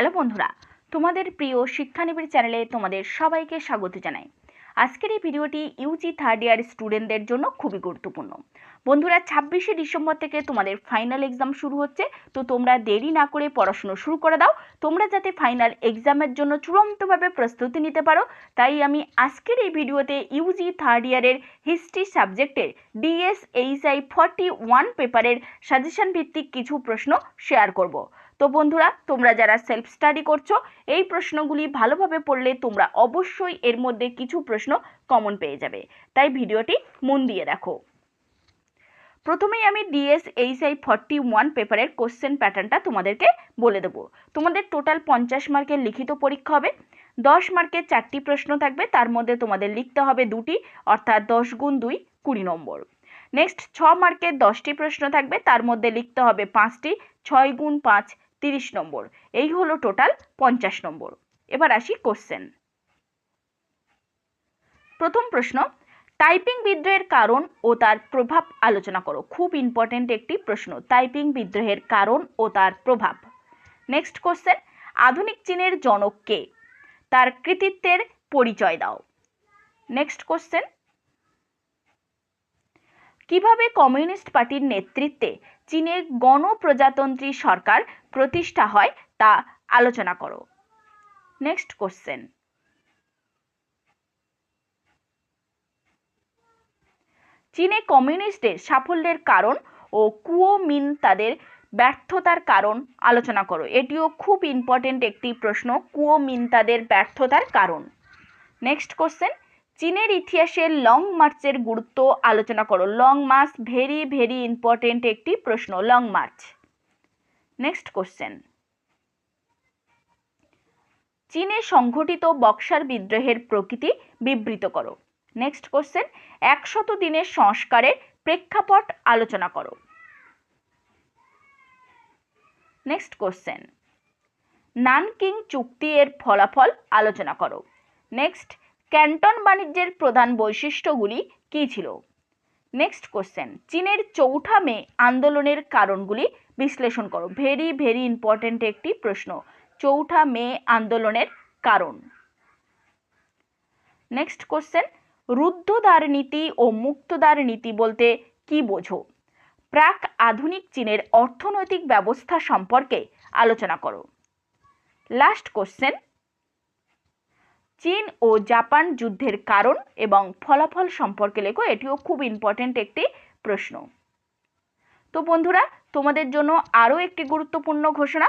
Hello বন্ধুরা, তোমাদের প্রিয় শিক্ষানিবিড় চ্যানেলে তোমাদের সবাইকে স্বাগত জানাই। আজকের এই ভিডিওটি ইউজি থার্ড ইয়ার স্টুডেন্টদের জন্য খুবই গুরুত্বপূর্ণ। বন্ধুরা, ছাব্বিশে ডিসেম্বর থেকে তোমাদের ফাইনাল এক্সাম শুরু হচ্ছে, তো তোমরা দেরি না করে পড়াশুনো শুরু করে দাও। তোমরা যাতে ফাইনাল এক্সামের জন্য চূড়ান্তভাবে প্রস্তুতি নিতে পারো, তাই আমি আজকের এই ভিডিওতে ইউজি থার্ড ইয়ারের হিস্ট্রি সাবজেক্টের ডিএসএইচআই ফর্টি ওয়ান পেপারের সাজেশন ভিত্তিক কিছু প্রশ্ন শেয়ার করব। তো বন্ধুরা, তোমরা যারা সেলফ স্টাডি করছ, এই প্রশ্নগুলি ভালোভাবে পড়লে তোমরা অবশ্যই এর মধ্যে কিছু প্রশ্ন কমন পেয়ে যাবে। তাই ভিডিওটি মন দিয়ে দেখো। প্রথমেই আমি ডিএস এইচআই ফর্টি ওয়ান পেপারের কোশ্চেন প্যাটার্নটা তোমাদেরকে বলে দেবো। তোমাদের টোটাল পঞ্চাশ মার্কের লিখিত পরীক্ষা হবে, দশ মার্কের চারটি প্রশ্ন থাকবে, তার মধ্যে তোমাদের লিখতে হবে দুটি, অর্থাৎ দশ গুণ দুই, কুড়ি নম্বর। নেক্সট ছ মার্কের দশটি প্রশ্ন থাকবে, তার মধ্যে লিখতে হবে পাঁচটি, ছয় গুণ পাঁচ তিরিশ নম্বর। এই হলো টোটাল পঞ্চাশ নম্বর। এবার আসি কোশ্চেন প্রথম প্রশ্ন টাইপিং বিদ্রোহের কারণ ও তার প্রভাব আলোচনা করো। খুব ইম্পর্টেন্ট একটি প্রশ্ন টাইপিং বিদ্রোহের কারণ ও তার প্রভাব। নেক্সট কোশ্চেন আধুনিক চীনের জনক কে? তার কৃতিত্বের পরিচয় দাও। নেক্সট কোশ্চেন কীভাবে কমিউনিস্ট পার্টির নেতৃত্বে চীনে গণপ্রজাতন্ত্রী সরকার প্রতিষ্ঠা হয়, তা আলোচনা করো। নেক্সট কোশ্চেন চীনে কমিউনিস্টদের সাফল্যের কারণ ও কুওমিন তাদের ব্যর্থতার কারণ আলোচনা করো। এটিও খুব ইম্পর্টেন্ট একটি প্রশ্ন, কুওমিন তাদের ব্যর্থতার কারণ। নেক্সট কোশ্চেন চীনের ইতিহাসে লং মার্চের গুরুত্ব আলোচনা করো। Long march, very very important একটি প্রশ্ন, লং মার্চ। Next question. চীনে সংঘটিত বক্সার বিদ্রোহের প্রকৃতি বিবৃত করো। নেক্সট কোশ্চেন, একশত দিনের সংস্কারের প্রেক্ষাপট আলোচনা করো। নেক্সট কোশ্চেন, নানকিং চুক্তি এর ফলাফল আলোচনা করো। নেক্সট ক্যান্টন বাণিজ্যের প্রধান বৈশিষ্ট্যগুলি কী ছিল? নেক্সট কোশ্চেন চীনের চৌঠা মে আন্দোলনের কারণগুলি বিশ্লেষণ করো। ভেরি ভেরি ইম্পর্ট্যান্ট একটি প্রশ্ন। চৌঠা মে আন্দোলনের কারণ। নেক্সট কোশ্চেন রুদ্ধদ্বার নীতি ও মুক্তদ্বার নীতি বলতে কি বোঝো? প্রাক আধুনিক চীনের অর্থনৈতিক ব্যবস্থা সম্পর্কে আলোচনা করো। লাস্ট কোশ্চেন চীন ও জাপান যুদ্ধের কারণ এবং ফলাফল সম্পর্কে লেখো, এটিও খুব ইম্পর্টেন্ট একটি প্রশ্ন। তো বন্ধুরা, তোমাদের জন্য আরও একটি গুরুত্বপূর্ণ ঘোষণা।